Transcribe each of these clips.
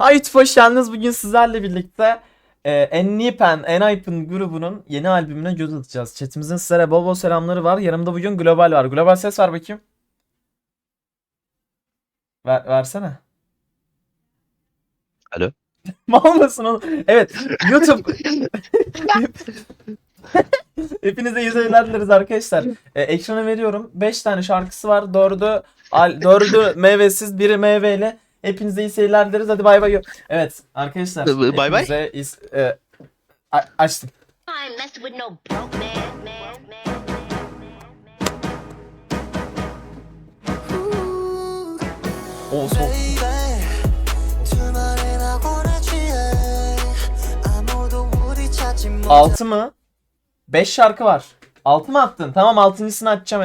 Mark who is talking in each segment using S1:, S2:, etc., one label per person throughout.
S1: YouTube hoş geldiniz. Bugün sizlerle birlikte e, Ennipen, Enhypen grubunun yeni albümüne göz atacağız. Chatimizin sizlere bol bol selamları var. Yanımda bugün Global var. Global ses ver bakayım. Ver, versene.
S2: Alo.
S1: Mal mısın oğlum? Evet. YouTube. Hepinize iyi seyirler dileriz arkadaşlar. E, ekrana veriyorum. 5 tane şarkısı var. 4'ü al, 4'ü meyvesiz, biri meyveyle. Hepinize iyi seyirler dileriz. Hadi bay bay. Evet arkadaşlar.
S2: Bay bay.
S1: hepinize is- e, a- açtım.
S3: I ain't messing with no broke man, man, man,
S1: O soğuk. Altı mı? 5 şarkı var. 6 mı attın? Tamam altıncısını açacağım.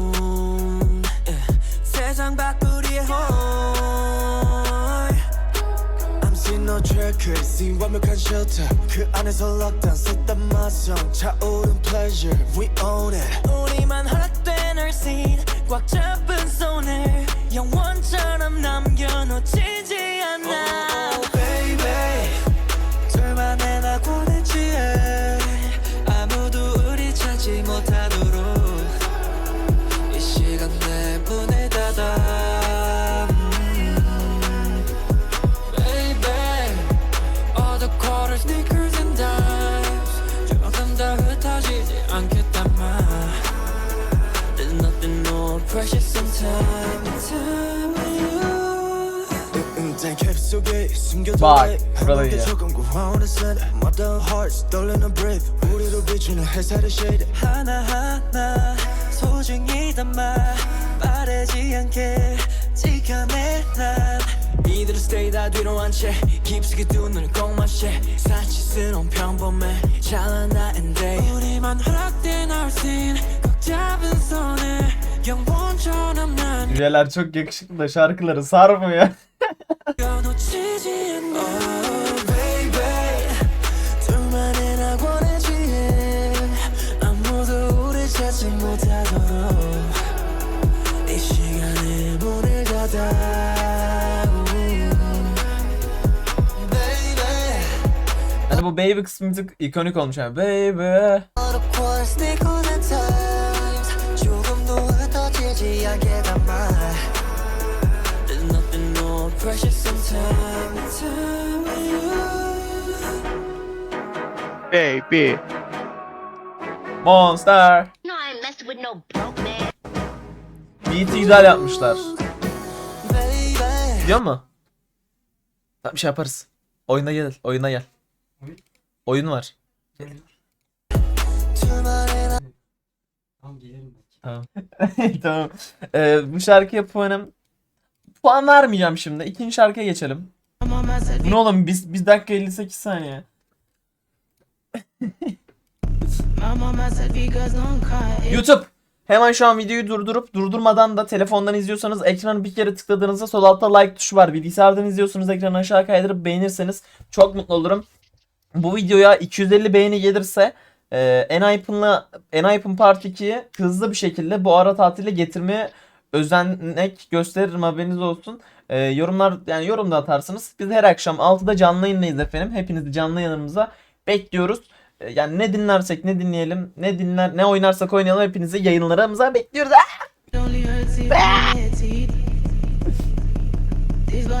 S4: no tracker, see 완벽한 shelter 그 안에서 lockdown 쏟다 마성 차오른 pleasure We own it 우리만 허락된 our scene 꽉 잡은 손을 영원처럼 남겨놓치지 않아 oh, baby precious than time Time with you. 땡 속에 함께
S1: yine.
S4: 조금 고화원의 선 Mother hearts 떨리는 breath. 우리로 비추는 햇살의 shade. 하나하나 소중히 담아 빠르지 않게 지켜내 난. 이대로 stay 다 뒤로 한채 깊숙이 두 눈을 꼭 마셔. 사치스러운 평범해. 찬란한 day 우리만 허락된 our scene 꽉 잡은 손을
S1: Jüreler çok yakışıklı da şarkıları sarmıyor. Hani bu baby kısmı bir ikonik olmuş yani. Baby.
S4: I get on my There's nothing more precious than time, time with you
S2: Baby
S1: Monster
S3: No, I ain't messing with no broke man
S1: Beat'i güzel yapmışlar Biliyor musun? Tamam bir şey yaparız. Oyuna gel, oyuna gel. Oyun, var.
S4: Oyun. Tamam gelirim.
S1: Tamam. Ee, bu şarkıya puanım... Puan vermeyeceğim şimdi. İkinci şarkıya geçelim. Ne oğlum? Biz, biz dakika 58 saniye. YouTube. Hemen şu an videoyu durdurup durdurmadan da telefondan izliyorsanız ekranı bir kere tıkladığınızda sol altta like tuşu var. Bilgisayardan izliyorsanız ekranı aşağı kaydırıp beğenirseniz çok mutlu olurum. Bu videoya 250 beğeni gelirse e, Enhypen'la Enhypen Part 2'yi hızlı bir şekilde bu ara tatile getirmeye özenek gösteririm haberiniz olsun. E, yorumlar yani yorum da atarsınız. Biz her akşam 6'da canlı yayındayız efendim. Hepinizi canlı yanımıza bekliyoruz. E, yani ne dinlersek ne dinleyelim, ne dinler ne oynarsak oynayalım hepinizi yayınlarımıza bekliyoruz. Ah!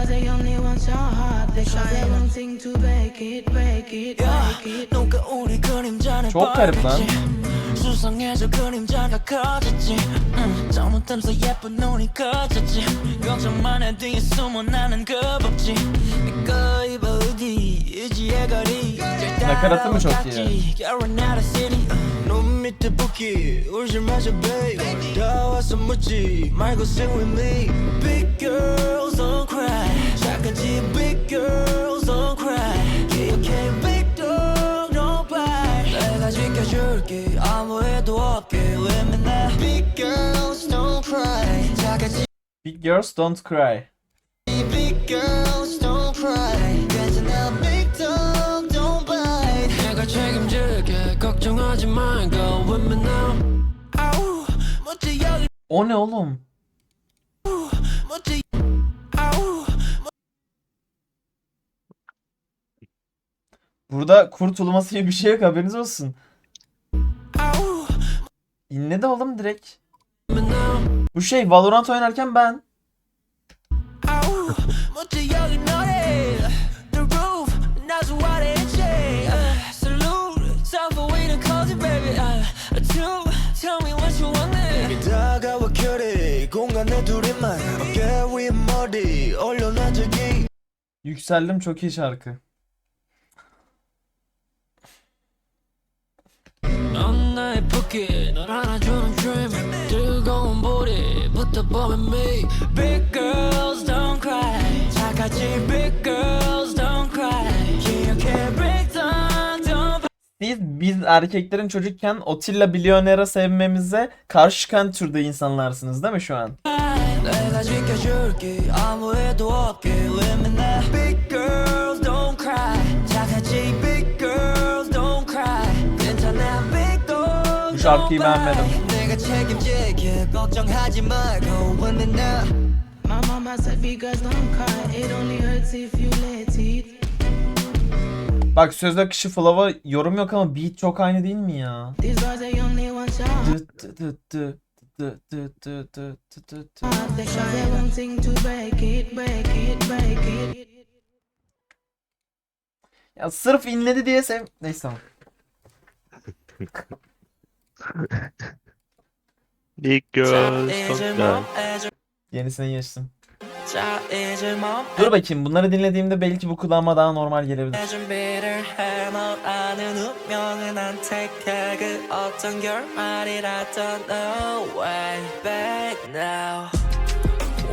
S5: These boys they only want your heart. They cause they won't think to break it, break it, break it.
S4: 누가 우리 그림자를
S1: Çok garip lan.
S4: 수상해져 그림자가 커졌지 음, 잘못하면서 예쁜 눈이 커졌지 걱정만 해 뒤에 숨어 나는 겁없지 거의 어디 의지의 거리
S1: Nakaratı mı çok iyi?
S4: You're not a city 눈 밑에 붓기 울지 마자 babe 다 와서 묻지 말고 sing with me Big girls don't cry 착하지 big girls don't cry 기억해 big dog don't bite 내가 지켜줄게 아무 해도 없게 왜 맨날 Big girls don't cry 착하지
S1: Big girls don't cry.
S4: Big girls
S1: O ne oğlum? Burada kurtulaması gibi bir şey yok haberiniz olsun. İnledi oğlum direkt. Bu şey Valorant oynarken ben
S4: 이 공간에 둘이만 어깨 위에 머리 올려놔 저기
S1: Yükseldim çok iyi şarkı.
S4: 넌 나의 붓기 널 안아주는 dream 뜨거운 불이 붙어보면 me Big girls don't cry 착하지 big girls don't cry 기억해 big dog
S1: değil biz erkeklerin çocukken Otilla Bilyoner'a sevmemize karşı çıkan türde insanlarsınız değil mi şu an? Bu şarkıyı beğenmedim.
S5: My mama said because don't cry, it only hurts if you let it.
S1: Bak sözde kişi flava yorum yok ama beat çok aynı değil mi ya?
S5: Dıt dıt dıt dıt. Dıt dıt dıt dıt dıt.
S1: Ya sırf inledi diye sev... Neyse tamam.
S2: Big girls.
S1: Yenisine geçtim. Dur bakayım bunları dinlediğimde belki bu kulağıma daha normal gelebilir.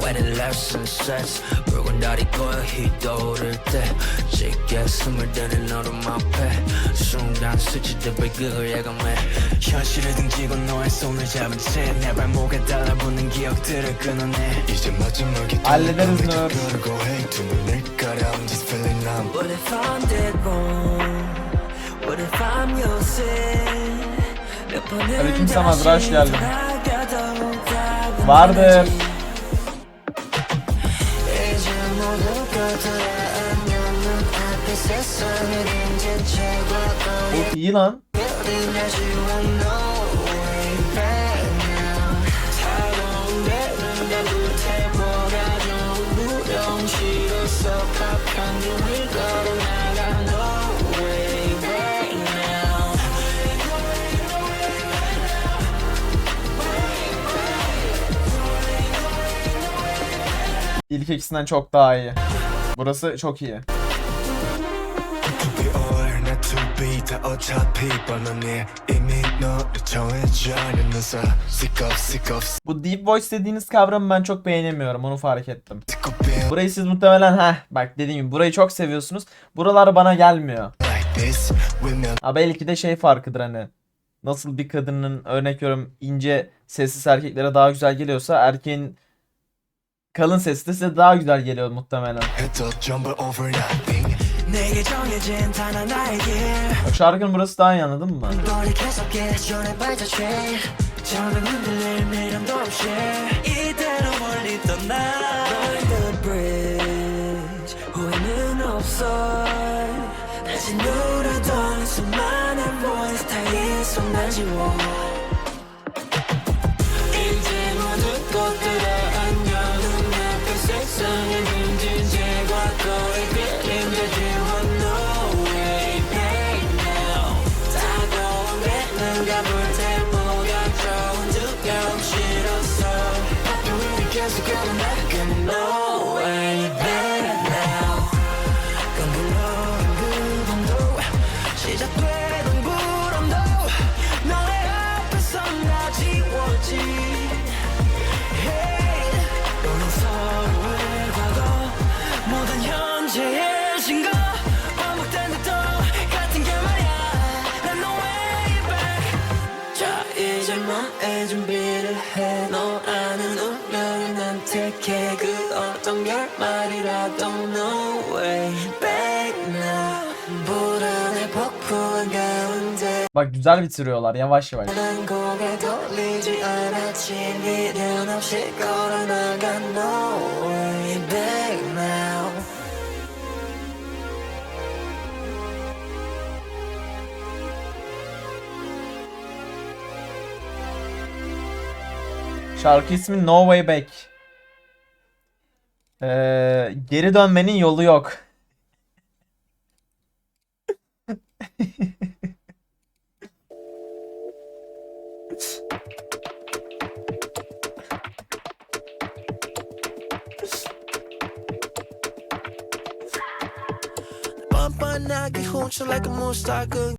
S4: Vaniler sunsets 붉은 달이 고여 휘도를 때 짙게 숨을 드는 얼음 앞에 순간 수치들을 그해감해 현실을 등지고 너의 손을 잡은 채 발목에 달라붙는 기억들을 끊어내 이제 마지막에
S1: Hallederiz ne öpsün.
S4: 그러고 행동을 내까라 I'm just feeling numb What if I'm dead wrong? What if I'm your sin? 몇 번은
S1: Aleykümselam Azra, hoş
S4: 다시
S1: geldin.
S4: 돌아가도
S1: Vardır.
S4: Way back now
S1: İlk ikisinden çok daha iyi. Burası çok iyi.
S4: 어차피 뻔하네 이미 너를 정해져 있는 너서 Sick of sick of
S1: Bu deep voice dediğiniz kavramı ben çok beğenemiyorum. Onu fark ettim.
S4: sick of being
S1: Burayı siz muhtemelen heh bak dediğim gibi burayı çok seviyorsunuz. Buralar bana gelmiyor.
S4: like this with me
S1: Ha belki de şey farkıdır hani. Nasıl bir kadının örnek veriyorum ince sessiz erkeklere daha güzel geliyorsa erkeğin kalın sesi de size daha güzel geliyor muhtemelen.
S4: 해도 전부 over nothing
S1: Bak şarkının burası daha iyi anladın mı?
S4: eyes, girl, I'm never gonna know 결말이라도 No way back now 불안의 폭풍 가운데
S1: Bak güzel bitiriyorlar yavaş yavaş.
S4: 난 고개 돌리지 않았지 미련 없이 걸어나가 No way back now
S1: Şarkı ismi No Way Back. Ee, geri dönmenin yolu yok.
S4: Bump on, I get like a moonstruck.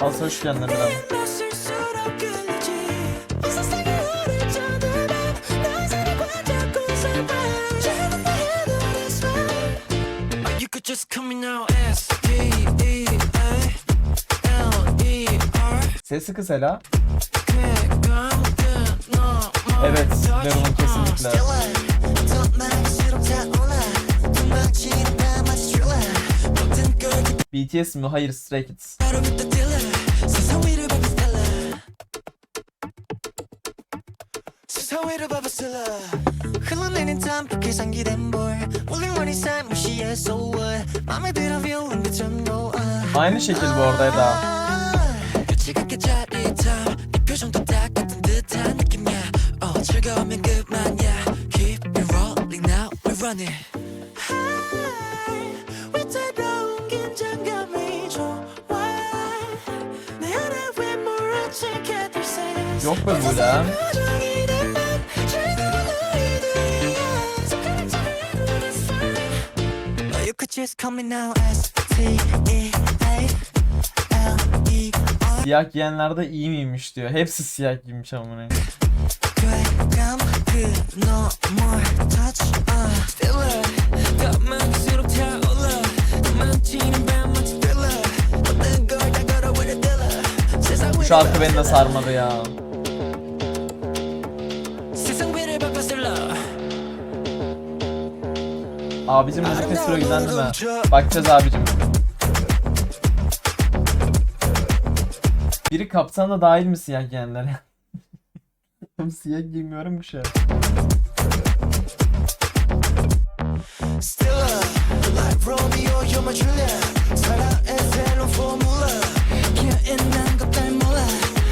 S4: Al sana şu yandan biraz.
S1: Sesi kıs Ela. Evet, Leron'un kesinlikle. BTS mi? Hayır Stray Kids.
S4: 바로 밑에 딜러 세상 위를 밟아 스텔라 세상 위를 밟아 스텔라 흘러내린 담백히 상기된 볼 울림원이 삶 무시해 so what 맘에 들어 violin 그점 no
S1: Aynı şekil bu arada Eda.
S4: 끝이 같게 짜릿함 네 표정도 딱 같은 듯한 느낌이야 어 즐거우면 그만이야 Keep it rolling now we're running
S1: Yok be
S4: bu lan.
S1: Siyah giyenlerde iyi miymiş diyor. Hepsi siyah giymiş
S4: ama amına.
S1: Bu şarkı beni de sarmadı ya. Abicim müzik festivalı güzeldi mi? Bakacağız abicim. Biri kaptan da dahil mi siyah giyenlere? siyah giymiyorum ki şey. Still
S4: Stiller like Romeo you're my Juliet 사랑의 새로운 포뮬라 기어있는 것들 몰라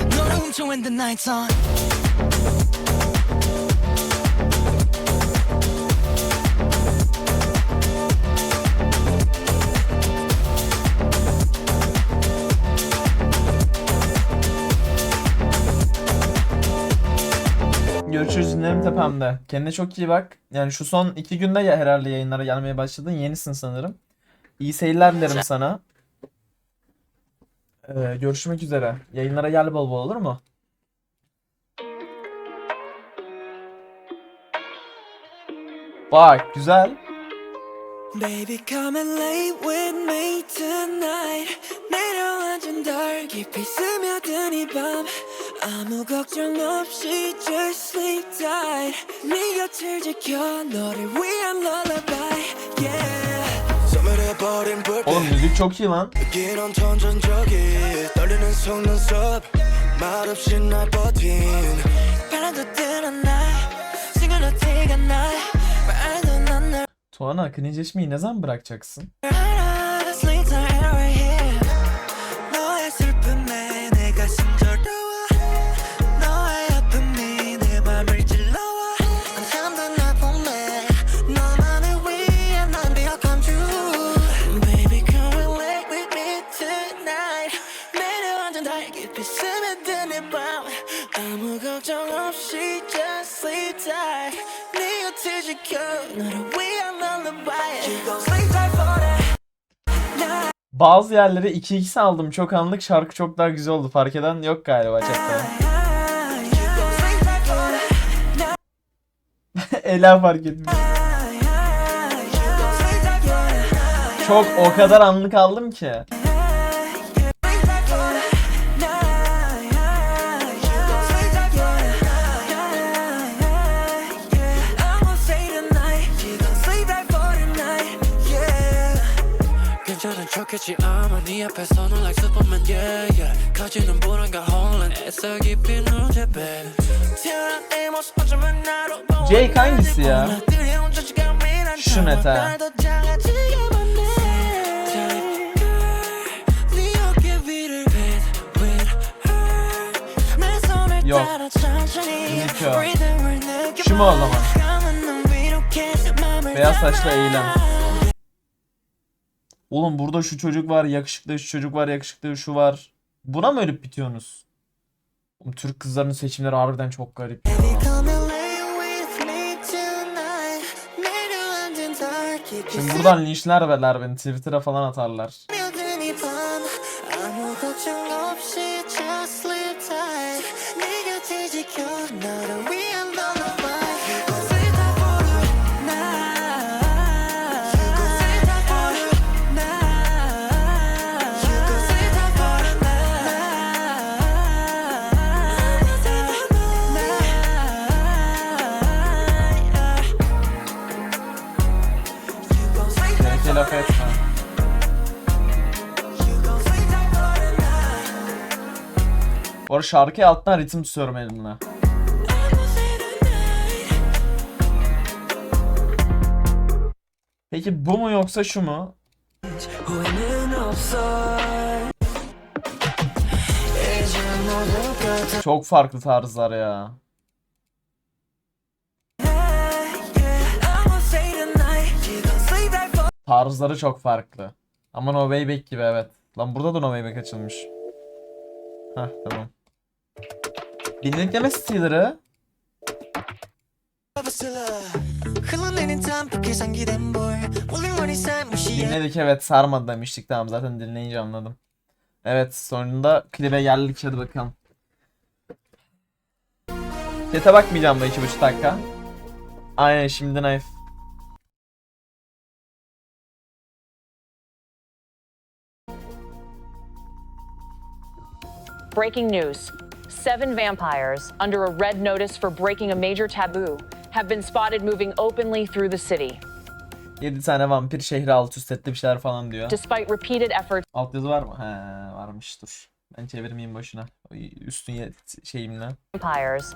S4: 너를 훔쳐 when the night's on
S1: Görüşürüz dinlerim tepemde. Kendine çok iyi bak. Yani şu son iki günde ya herhalde yayınlara gelmeye başladın. Yenisin sanırım. İyi seyirler dilerim sana. Ee, görüşmek üzere. Yayınlara gel bol bol olur mu? Bak güzel.
S4: Baby come and lay with me tonight 내려앉은 달 깊이 스며든 이밤 아무 걱정 없이 just sleep tight 네 곁을 지켜 너를 위한 lullaby yeah 소멸해버린 불빛
S1: Oğlum müzik çok iyi lan.
S4: 이런 전전적이 떨리는 속눈썹 말없이 날 버틴 바람도 드러나 시간도 티가 나 말도 난널
S1: Tuana Kınıcı Eşmi'yi ne zaman bırakacaksın? Bazı yerlere 2x aldım çok anlık şarkı çok daha güzel oldu fark eden yok galiba chatte. Ela fark etmiş. Çok o kadar anlık aldım ki.
S4: 괜찮은 척했지 아마 네 앞에서는 like Superman yeah yeah 커지는 불안과 혼란 애써 깊이 눈제 babe 태어난 이 모습 어쩌면 나로
S1: Jake hangisi ya? Şu meta.
S4: Yok.
S1: Dinletiyor. Şu mu o zaman? Beyaz saçlı eğilen. Oğlum burada şu çocuk var, yakışıklı şu çocuk var, yakışıklı şu var. Buna mı ölüp bitiyorsunuz? Oğlum Türk kızlarının seçimleri harbiden çok garip. ya. Şimdi buradan linçler verler beni. Twitter'a falan atarlar. Bu arada şarkıya alttan ritim tutuyorum elimle. Peki bu mu yoksa şu mu? Çok farklı tarzlar ya. Tarzları çok farklı. Ama No Way gibi evet. Lan burada da No Way açılmış. Hah tamam. Dinlikleme stealer'ı. Dinledik evet sarmadı demiştik tamam zaten dinleyince anladım. Evet sonunda klibe geldik hadi bakalım. Chat'e bakmayacağım da 2,5 dakika. Aynen şimdi knife.
S6: Breaking news. Seven vampires, under a red notice for breaking a major taboo, have been spotted moving openly through the city.
S1: 7 tane vampir şehri alt üst etti bir şeyler falan diyor.
S6: Despite repeated efforts
S1: Alt yazı var mı? He varmış dur. Ben çevirmeyeyim boşuna. Üstün ye- şeyimle.
S6: vampires.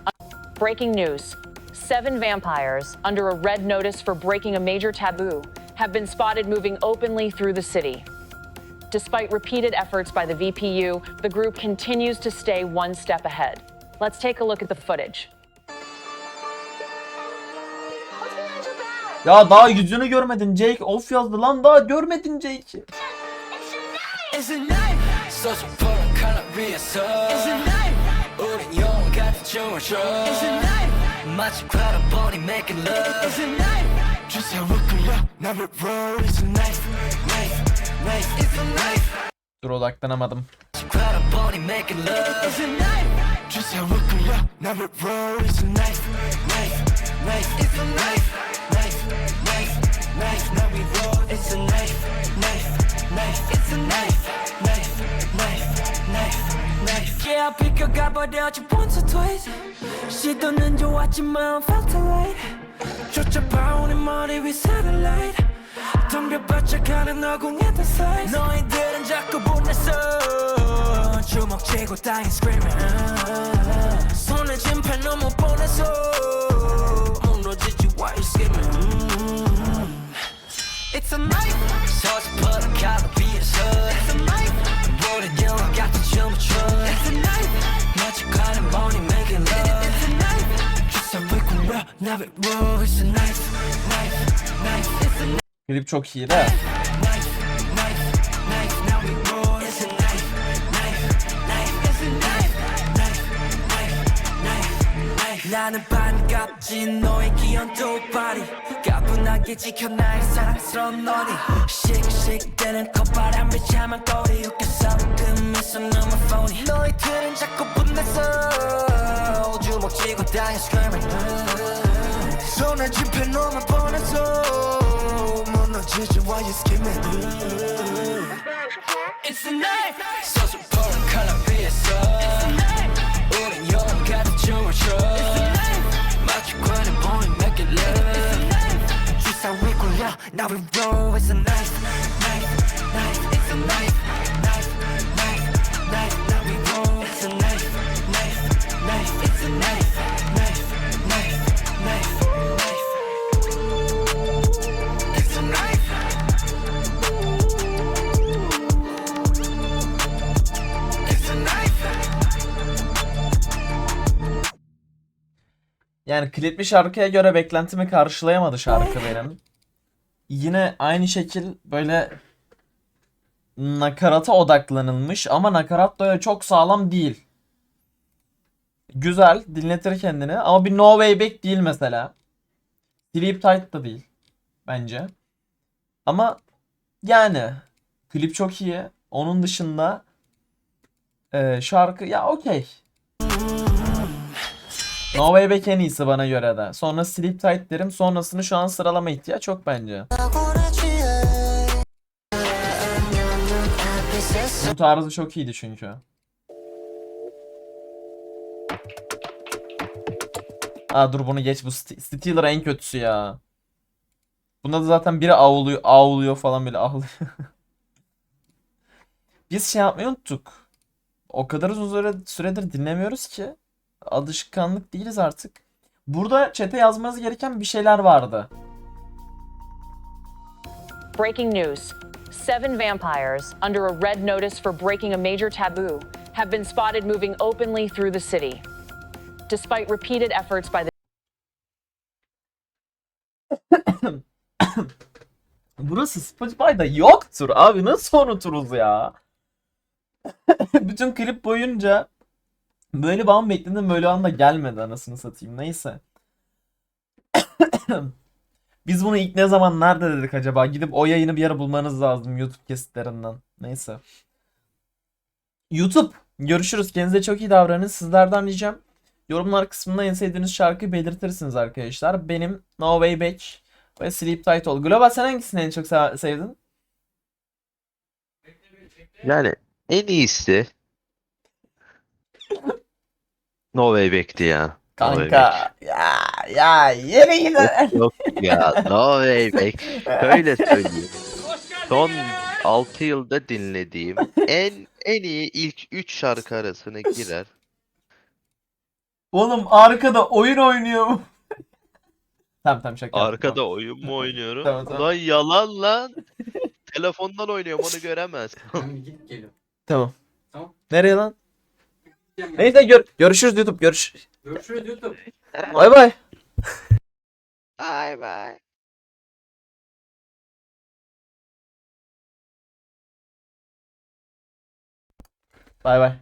S6: Breaking news. Seven vampires, under a red notice for breaking a major taboo, have been spotted moving openly through the city. Despite repeated efforts by the VPU, the group continues to stay one step ahead. Let's take a look at the footage.
S1: Ya daha yüzünü görmedin Jake. Of yazdı lan daha görmedin Jake.
S4: Just how we could love, never roll, it's a knife, knife.
S1: Dur odaklanamadım.
S4: Yeah, Just a pound in money with satellite. 덤벼봤자 가는 어궁했던 size 너희들은 자꾸 보냈어 주먹 쥐고 땅에 screaming 손에 진팔 너무 뻔해서 무너지지 why you skimming It's a knife 서스퍼른 가로 위에서 It's a knife 모든 영화 같은 춤을 춰 It's a knife 마치 가는 money making love It's a knife 주사 위꾸려 나를 roll It's a knife knife knife It's a knife
S1: Klip çok iyi de.
S4: knife knife knife Now we roll It's a knife knife knife It's a knife knife knife knife 나는 반갑지 너의 귀여운 두발이 가뿐하게 지켜 나의 사랑스러운 너니 씩씩대는 콧바람에 참한 거리 웃겨서 그 미소 너무 phony 너희들은 자꾸 분내서 주먹 쥐고 다녀 screaming 손에 집혀 너만 보내서 到结局我也 skimming。It's a knife，双手破烂看了毕业生。It's a knife，无论有人开的就完胜。It's a knife，马去快点碰一 make it love。It's a knife，聚散未过了，now we roll。It's a knife，knife，knife，it's a knife，knife，knife，knife，now we roll。It's a knife，knife，knife，it's a knife。
S1: Yani klipli şarkıya göre beklentimi karşılayamadı şarkı benim. Yine aynı şekil böyle nakarata odaklanılmış ama nakarat da çok sağlam değil. Güzel, dinletir kendini ama bir No Way Back değil mesela. Sleep Tight da değil bence. Ama yani klip çok iyi. Onun dışında e, şarkı ya okey. No Way Back en iyisi bana göre de. Sonra Sleep Tight derim. Sonrasını şu an sıralama ihtiyaç yok bence. Bu tarzı çok iyiydi çünkü. Aa dur bunu geç. Bu St- en kötüsü ya. Bunda da zaten biri avlıyor, avlıyor falan böyle ağlıyor. Biz şey yapmayı unuttuk. O kadar uzun süre, süredir dinlemiyoruz ki. Alışkanlık değiliz artık. Burada çete yazmanız gereken bir şeyler vardı.
S6: Breaking news seven vampires, under a red notice for breaking a major taboo, have been spotted moving openly through the city. Despite repeated efforts by the
S1: Burası Spotify'da yoktur abi. Nasıl unuturuz ya? Bütün klip boyunca böyle bir an bekledim böyle anda gelmedi anasını satayım. Neyse. Biz bunu ilk ne zaman nerede dedik acaba? Gidip o yayını bir ara bulmanız lazım YouTube kesitlerinden. Neyse. YouTube. Görüşürüz. Kendinize çok iyi davranın. Sizlerden ricam yorumlar kısmında en sevdiğiniz şarkıyı belirtirsiniz arkadaşlar. Benim No Way Back ve Sleep Tight Ol. Global sen hangisini en çok se- sevdin?
S2: Yani en iyisi No Way Back'ti ya. No Way.
S1: Kanka ya ya yere gider.
S2: Yok ya No Way Back. Şöyle söyleyeyim. Son 6 yılda dinlediğim en en iyi ilk 3 şarkı arasına girer.
S1: Oğlum arkada oyun oynuyor mu? tamam tamam şaka yaptım,
S2: Arkada
S1: tamam.
S2: oyun mu oynuyorum?
S1: Tamam, tamam.
S2: Lan yalan lan. Telefondan oynuyorum onu göremez.
S7: Ben gidip geliyorum.
S1: Tamam.
S7: Tamam.
S1: Nereye lan? Neyse gör görüşürüz YouTube görüş.
S7: Görüşürüz YouTube.
S1: Bay bay.
S2: Bye bye.
S1: Bay bay.